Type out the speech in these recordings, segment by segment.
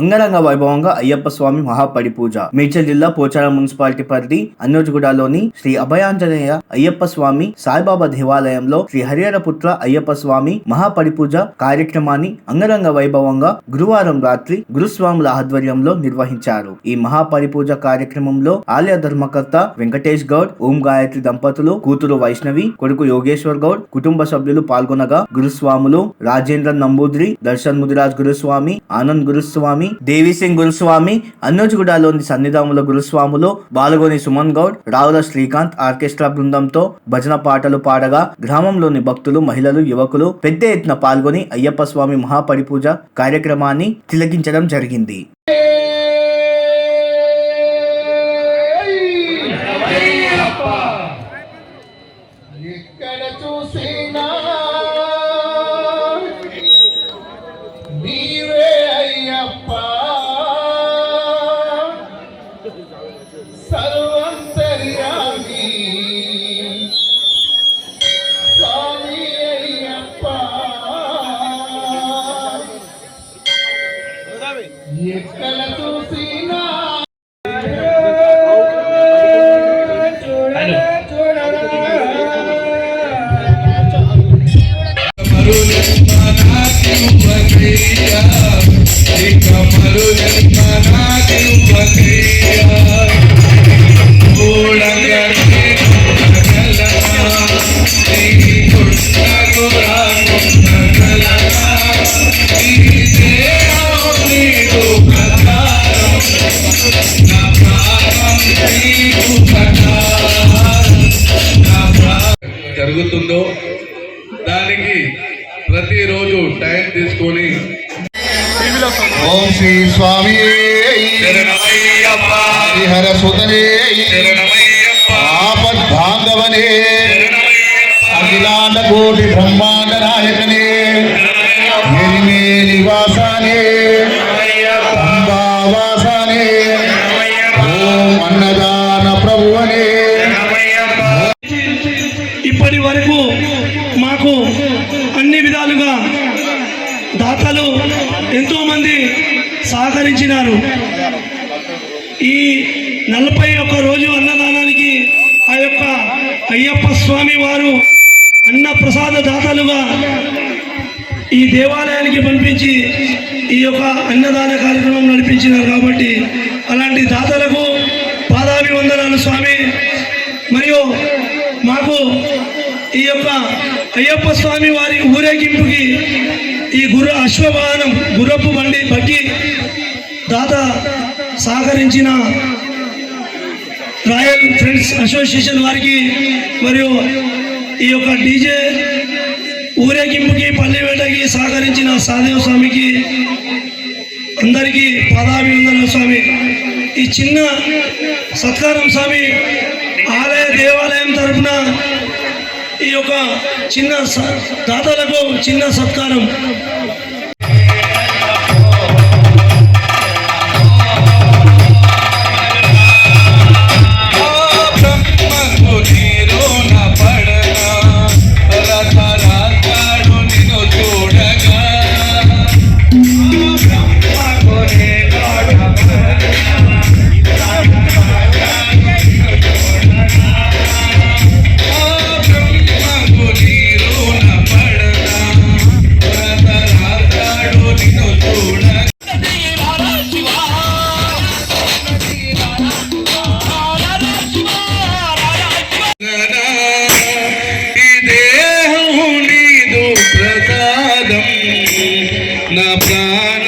అంగరంగ వైభవంగా అయ్యప్ప స్వామి మహాపడిపూజ మేడ్చల్ జిల్లా పోచారం మున్సిపాలిటీ పరిధి అన్నోజుగూడలోని శ్రీ అభయాంజనేయ అయ్యప్ప స్వామి సాయిబాబా దేవాలయంలో శ్రీ హరిహరపుత్ర అయ్యప్ప స్వామి మహాపడిపూజ కార్యక్రమాన్ని అంగరంగ వైభవంగా గురువారం రాత్రి గురుస్వాముల ఆధ్వర్యంలో నిర్వహించారు. ఈ మహాపడి పూజ కార్యక్రమంలో ఆలయ ధర్మకర్త వెంకటేష్ గౌడ్ ఓం గాయత్రి దంపతులు కూతురు వైష్ణవి కొడుకు యోగేశ్వర్ గౌడ్ కుటుంబ సభ్యులు పాల్గొనగా గురుస్వాములు రాజేంద్ర నంబూద్రి దర్శన్ ముదిరాజ్ గురుస్వామి ఆనంద్ గురుస్వామి దేవిసింగ్ గురుస్వామి అన్నోజుగూడలోని సన్నిధాముల గురుస్వాములు బాలగోని సుమన్ గౌడ్ రావుల శ్రీకాంత్ ఆర్కెస్ట్రా బృందంతో భజన పాటలు పాడగా గ్రామంలోని భక్తులు మహిళలు యువకులు పెద్ద ఎత్తున పాల్గొని అయ్యప్ప స్వామి మహాపరిపూజ కార్యక్రమాన్ని తిలకించడం జరిగింది. జరుగుతుందో దానికి ప్రతిరోజు టైం తీసుకొని ఓం శ్రీ స్వామి హర సుతనే ఆపద్ బాంధవనే అఖిలాండ కోటి బ్రహ్మాండ నాయకనే నివాసానే ఈ నలభై ఒక్క రోజు అన్నదానానికి ఆ యొక్క అయ్యప్ప స్వామి వారు అన్న ప్రసాద దాతలుగా ఈ దేవాలయానికి పంపించి ఈ యొక్క అన్నదాన కార్యక్రమం నడిపించినారు కాబట్టి అలాంటి దాతలకు పాదాభివందనాలు స్వామి. మరియు మాకు ఈ యొక్క అయ్యప్ప స్వామి వారి ఊరేగింపుకి ఈ గుర్ర అశ్వవాహనం గుర్రపు బండి బగ్గి దాత సహకరించిన రాయల్ ఫ్రెండ్స్ అసోసియేషన్ వారికి మరియు ఈ యొక్క డీజే ఊరేగింపుకి పల్లెవేటకి సహకరించిన సాదేవ స్వామికి అందరికీ పాదాభివందన స్వామి. ఈ చిన్న సత్కారం స్వామి ఆలయ దేవాలయం తరపున ఈ యొక్క చిన్న స- దాతలకు చిన్న సత్కారం. నా ప్రాణం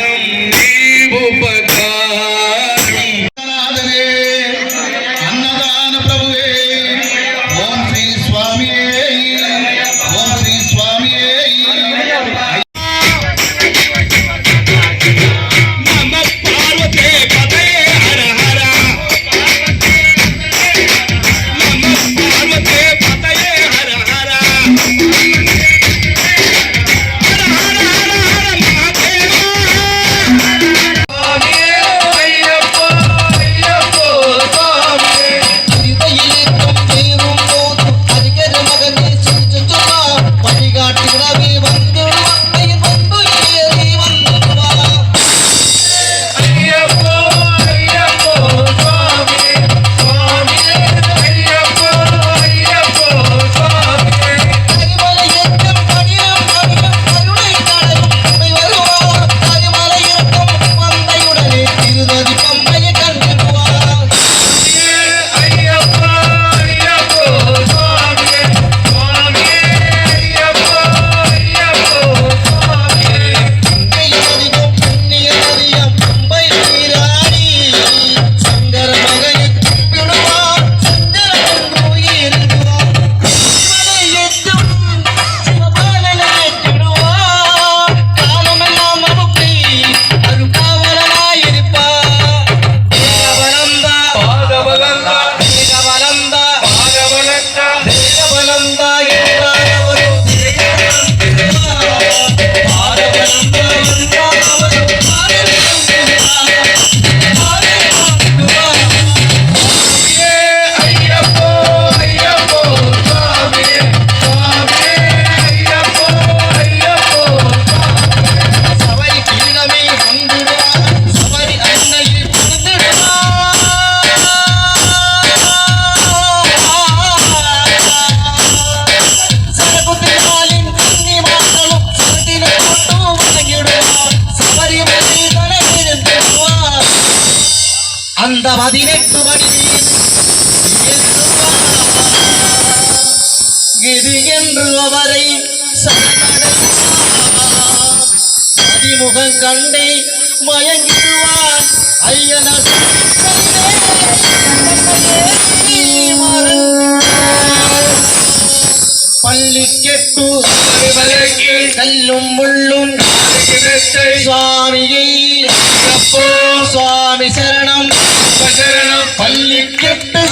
அந்த பதினெட்டு மணி. இது என்று அவரை பதிமுகம் கண்டே மயங்கிடுவான் ஐயனர். பள்ளி கெட்டு கல்லும் முள்ளும் சுவாமியை சரணம் பள்ளி கெட்டு